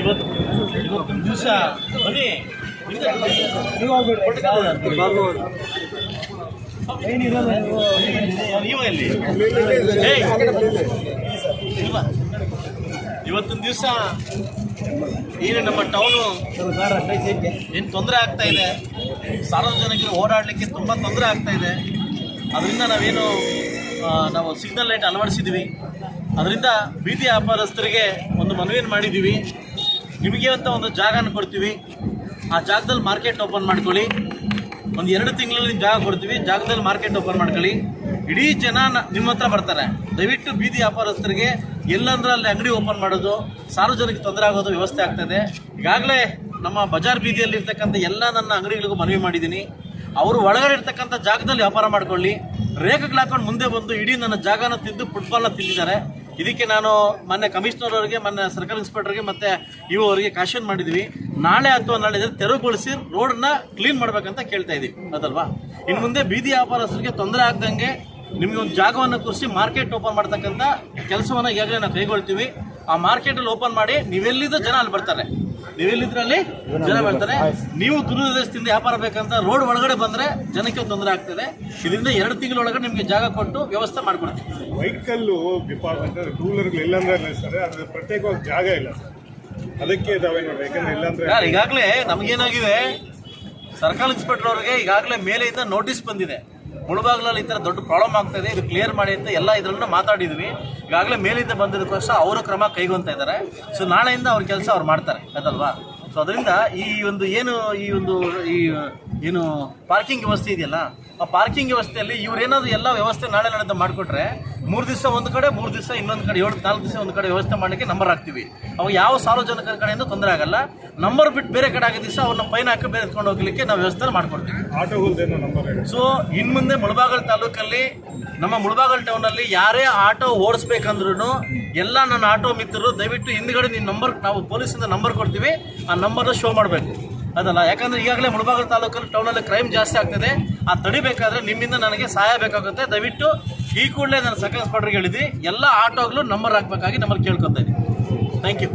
ಇವತ್ತು ದಿವಸ ಬನ್ನಿ? ಇವತ್ತಿನ ದಿವಸ ಏನು ನಮ್ಮ ಟೌನು ಏನು ತೊಂದರೆ ಆಗ್ತಾ ಇದೆ? ಸಾರ್ವಜನಿಕರು ಓಡಾಡಲಿಕ್ಕೆ ತುಂಬ ತೊಂದರೆ ಆಗ್ತಾ ಇದೆ. ಅದರಿಂದ ನಾವೇನು ನಾವು ಸಿಗ್ನಲ್ ಲೈಟ್ ಅಳವಡಿಸಿದ್ದೀವಿ ಅದರಿಂದ ಬೀದಿ ವ್ಯಾಪಾರಸ್ಥರಿಗೆ ಒಂದು ಮನವಿಯನ್ನು ಮಾಡಿದ್ದೀವಿ ನಿಮಗೆ ಅಂತ ಒಂದು ಜಾಗನ ಕೊಡ್ತೀವಿ. ಆ ಜಾಗದಲ್ಲಿ ಮಾರ್ಕೆಟ್ ಓಪನ್ ಮಾಡ್ಕೊಳ್ಳಿ. ಒಂದು ಎರಡು ತಿಂಗಳಲ್ಲಿ ಜಾಗ ಕೊಡ್ತೀವಿ. ಜಾಗದಲ್ಲಿ ಮಾರ್ಕೆಟ್ ಓಪನ್ ಮಾಡ್ಕೊಳ್ಳಿ. ಇಡೀ ಜನ ನಿಮ್ಮ ಹತ್ರ ಬರ್ತಾರೆ. ದಯವಿಟ್ಟು ಬೀದಿ ವ್ಯಾಪಾರಸ್ಥರಿಗೆ ಎಲ್ಲಂದ್ರೆ ಅಲ್ಲಿ ಅಂಗಡಿ ಓಪನ್ ಮಾಡೋದು, ಸಾರ್ವಜನಿಕ ತೊಂದರೆ ಆಗೋದು ವ್ಯವಸ್ಥೆ ಆಗ್ತದೆ. ಈಗಾಗಲೇ ನಮ್ಮ ಬಜಾರ್ ಬೀದಿಯಲ್ಲಿ ಇರ್ತಕ್ಕಂಥ ಎಲ್ಲ ನನ್ನ ಅಂಗಡಿಗಳಿಗೂ ಮನವಿ ಮಾಡಿದ್ದೀನಿ. ಅವರು ಒಳಗಡೆ ಇರ್ತಕ್ಕಂಥ ಜಾಗದಲ್ಲಿ ವ್ಯಾಪಾರ ಮಾಡ್ಕೊಳ್ಳಿ. ರೇಖೆಗಳು ಹಾಕೊಂಡು ಮುಂದೆ ಬಂದು ಇಡೀ ನನ್ನ ಜಾಗನ ತಿಂದು ಫುಟ್ಬಾಲ್ನ ತಿಂದಿದ್ದಾರೆ. ಇದಕ್ಕೆ ನಾನು ಮೊನ್ನೆ ಕಮಿಷನರ್ ಅವರಿಗೆ, ಮೊನ್ನೆ ಸರ್ಕಲ್ ಇನ್ಸ್ಪೆಕ್ಟರ್ಗೆ ಮತ್ತೆ ಇವು ಅವರಿಗೆ ಕಾಶನ್ ಮಾಡಿದ್ವಿ. ನಾಳೆ ಅಥವಾ ನಾಳೆ ತೆರವುಗೊಳಿಸಿ ರೋಡ್ನ ಕ್ಲೀನ್ ಮಾಡ್ಬೇಕಂತ ಕೇಳ್ತಾ ಇದೀವಿ. ಅದಲ್ವಾ? ಇನ್ನು ಮುಂದೆ ಬೀದಿ ವ್ಯಾಪಾರಸ್ಥರಿಗೆ ತೊಂದರೆ ಆಗ್ದಂಗೆ ನಿಮಗೆ ಒಂದು ಜಾಗವನ್ನು ಕುರಿಸಿ ಮಾರ್ಕೆಟ್ ಓಪನ್ ಮಾಡ್ತಕ್ಕಂಥ ಕೆಲಸವನ್ನ ಈಗಾಗಲೇ ನಾವು ಕೈಗೊಳ್ತೀವಿ. ಆ ಮಾರ್ಕೆಟಲ್ಲಿ ಓಪನ್ ಮಾಡಿ ನೀವೆಲ್ಲಿದ್ದ ಜನ ಅಲ್ಲಿ ಬರ್ತಾರೆ. ನೀವೆಲ್ಲಿದ್ರಲ್ಲಿ ಜನ ಬರ್ತಾರೆ. ನೀವು ದುರುದ್ದೇಶದಿಂದ ವ್ಯಾಪಾರ ಬೇಕಂತ ರೋಡ್ ಒಳಗಡೆ ಬಂದ್ರೆ ಜನಕ್ಕೆ ತೊಂದರೆ ಆಗ್ತದೆ. ಇದರಿಂದ ಎರಡು ತಿಂಗಳೊಳಗಡೆ ನಿಮಗೆ ಜಾಗ ಕೊಟ್ಟು ವ್ಯವಸ್ಥೆ ಮಾಡ್ಕೊಡ್ತೀವಿ. ವೆಹಿಕಲ್ಲು ಡಿಪಾರ್ಟ್ಮೆಂಟ್ ಟೂಲರ್ಗಳು ಇಲ್ಲಾಂದ್ರೆ ಸರ್. ಅದ್ರ ಪ್ರತ್ಯೇಕವಾಗಿ ಜಾಗ ಇಲ್ಲ ಸರ್. ಅದಕ್ಕೆ ನೋಡಿ ಯಾಕಂದ್ರೆ ಇಲ್ಲಾಂದ್ರೆ ಈಗಾಗಲೇ ನಮಗೇನಾಗಿದೆ ಸರ್ಕಲ್ ಇನ್ಸ್ಪೆಕ್ಟರ್ ಅವರಿಗೆ ಈಗಾಗಲೇ ಮೇಲೆಯಿಂದ ನೋಟಿಸ್ ಬಂದಿದೆ. ಮುಳುಬಾಗ್ಲಲ್ಲಿ ಈ ಥರ ದೊಡ್ಡ ಪ್ರಾಬ್ಲಮ್ ಆಗ್ತಾ ಇದೆ. ಇದು ಕ್ಲಿಯರ್ ಮಾಡಿ ಅಂತ ಎಲ್ಲ ಇದರಲ್ಲೂ ಮಾತಾಡಿದ್ವಿ. ಈಗಾಗಲೇ ಮೇಲಿಂದ ಬಂದಿದ್ದಕ್ಕೋಸ್ಕರ ಅವರು ಕ್ರಮ ಕೈಗೊಂತ ಇದ್ದಾರೆ. ಸೊ ನಾಳೆಯಿಂದ ಅವ್ರ ಕೆಲಸ ಅವ್ರು ಮಾಡ್ತಾರೆ. ಅದಲ್ವಾ ಸೊ ಅದರಿಂದ ಈ ಒಂದು ಏನು, ಈ ಒಂದು, ಈ ಏನು ಪಾರ್ಕಿಂಗ್ ವ್ಯವಸ್ಥೆ ಇದೆಯಲ್ಲ ಆ ಪಾರ್ಕಿಂಗ್ ವ್ಯವಸ್ಥೆಯಲ್ಲಿ ಇವ್ರೇನಾದ್ರು ಎಲ್ಲ ವ್ಯವಸ್ಥೆ ನಾಳೆ ನಾಳೆ ಮಾಡಿಕೊಟ್ರೆ ಮೂರು ದಿವಸ ಒಂದು ಕಡೆ ಮೂರು ದಿವಸ ಇನ್ನೊಂದು ಕಡೆ ಏಳು ನಾಲ್ಕು ದಿವಸ ಒಂದು ಕಡೆ ವ್ಯವಸ್ಥೆ ಮಾಡೋಕ್ಕೆ ನಂಬರ್ ಹಾಕ್ತೀವಿ. ಅವಾಗ ಯಾವ ಸಾರ್ವಜನಿಕರ ಕಡೆಯಿಂದ ತೊಂದರೆ ಆಗಲ್ಲ. ನಂಬರ್ ಬಿಟ್ಟು ಬೇರೆ ಕಡೆ ಆಗಿದ್ದ ದಿವಸ ಅವ್ರನ್ನ ಪೈನ್ ಹಾಕಿ ಬೇರೆ ಎತ್ಕೊಂಡು ಹೋಗ್ಲಿಕ್ಕೆ ನಾವು ವ್ಯವಸ್ಥೆ ಮಾಡ್ಕೊಡ್ತೀವಿ. ಸೊ ಇನ್ನು ಮುಂದೆ ಮುಳಬಾಗಲ್ ತಾಲೂಕಲ್ಲಿ ನಮ್ಮ ಮುಳಬಾಗಲ್ ಟೌನಲ್ಲಿ ಯಾರೇ ಆಟೋ ಓಡಿಸ್ಬೇಕಂದ್ರೂ ಎಲ್ಲ ನನ್ನ ಆಟೋ ಮಿತ್ರರು ದಯವಿಟ್ಟು ಹಿಂದ್ಗಡೆ ನಿಮ್ಮ ನಂಬರ್ ನಾವು ಪೊಲೀಸಿಂದ ನಂಬರ್ ಕೊಡ್ತೀವಿ ಆ ನಂಬರ್ನ ಶೋ ಮಾಡಬೇಕು. ಅದಲ್ಲ, ಯಾಕಂದ್ರೆ ಈಗಾಗಲೇ ಮುಳಬಾಗಲ್ ತಾಲೂಕಲ್ಲಿ ಟೌನಲ್ಲಿ ಕ್ರೈಮ್ ಜಾಸ್ತಿ ಆಗ್ತದೆ. ಆ ತಡಿಬೇಕಾದ್ರೆ ನಿಮ್ಮಿಂದ ನನಗೆ ಸಹಾಯ ಬೇಕಾಗುತ್ತೆ. ದಯವಿಟ್ಟು ಈ ಕೂಡಲೇ ನಾನು ಸೆಕೆಂಡ್ ಸ್ಪಾಟ್ರಿಗೆ ಹೇಳಿದ್ವಿ ಎಲ್ಲ ಆಟೋಗಳು ನಂಬರ್ ಹಾಕಬೇಕಾಗಿ ನಮ್ಮಲ್ಲಿ ಕೇಳ್ಕೊತಾ ಇದ್ದೀನಿ. Thank you